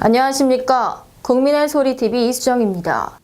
안녕하십니까. 국민의 소리 TV 이수정입니다.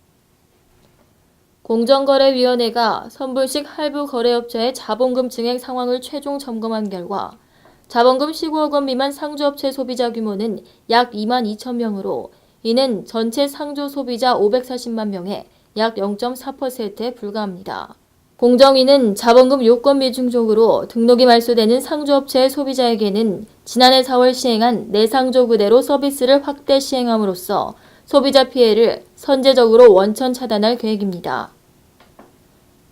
공정거래위원회가 선불식 할부 거래업체의 자본금 증액 상황을 최종 점검한 결과 자본금 15억 원 미만 상조업체 소비자 규모는 약 2만 2천 명으로 이는 전체 상조 소비자 540만 명의 약 0.4%에 불과합니다. 공정위는 자본금 요건 미중족으로 등록이 말소되는 상조업체의 소비자에게는 지난해 4월 시행한 내상조 그대로 서비스를 확대 시행함으로써 소비자 피해를 선제적으로 원천 차단할 계획입니다.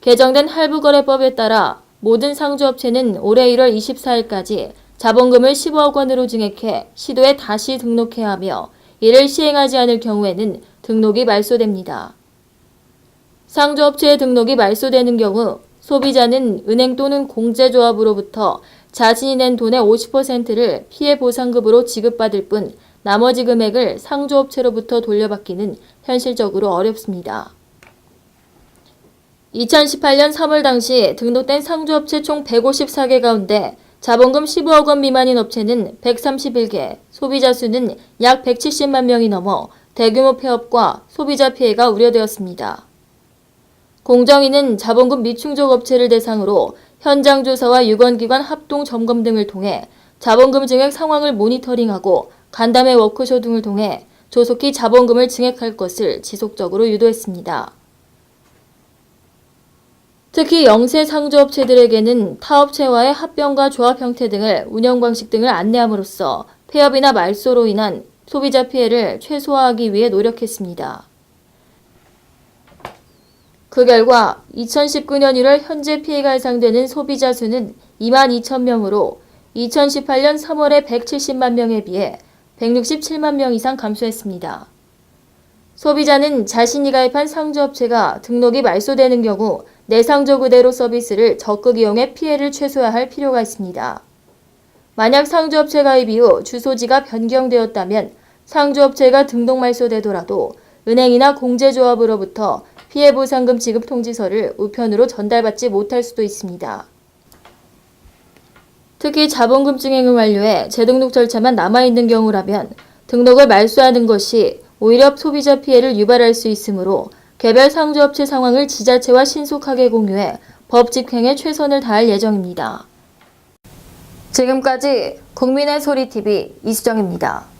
개정된 할부거래법에 따라 모든 상조업체는 올해 1월 24일까지 자본금을 15억 원으로 증액해 시도에 다시 등록해야 하며 이를 시행하지 않을 경우에는 등록이 말소됩니다. 상조업체의 등록이 말소되는 경우 소비자는 은행 또는 공제조합으로부터 자신이 낸 돈의 50%를 피해 보상급으로 지급받을 뿐 나머지 금액을 상조업체로부터 돌려받기는 현실적으로 어렵습니다. 2018년 3월 당시 등록된 상조업체 총 154개 가운데 자본금 15억 원 미만인 업체는 131개, 소비자 수는 약 170만 명이 넘어 대규모 폐업과 소비자 피해가 우려되었습니다. 공정위는 자본금 미충족 업체를 대상으로 현장 조사와 유관기관 합동 점검 등을 통해 자본금 증액 상황을 모니터링하고 간담회 워크숍 등을 통해 조속히 자본금을 증액할 것을 지속적으로 유도했습니다. 특히 영세 상조업체들에게는 타업체와의 합병과 조합 형태 등을 운영 방식 등을 안내함으로써 폐업이나 말소로 인한 소비자 피해를 최소화하기 위해 노력했습니다. 그 결과 2019년 1월 현재 피해가 예상되는 소비자 수는 2만 2천 명으로 2018년 3월의 170만 명에 비해 167만 명 이상 감소했습니다. 소비자는 자신이 가입한 상조업체가 등록이 말소되는 경우 내상조 그대로 서비스를 적극 이용해 피해를 최소화할 필요가 있습니다. 만약 상조업체 가입 이후 주소지가 변경되었다면 상조업체가 등록 말소되더라도 은행이나 공제조합으로부터 피해 보상금 지급 통지서를 우편으로 전달받지 못할 수도 있습니다. 특히 자본금 증액을 완료해 재등록 절차만 남아있는 경우라면 등록을 말소하는 것이 오히려 소비자 피해를 유발할 수 있으므로 개별 상조업체 상황을 지자체와 신속하게 공유해 법 집행에 최선을 다할 예정입니다. 지금까지 국민의 소리 TV 이수정입니다.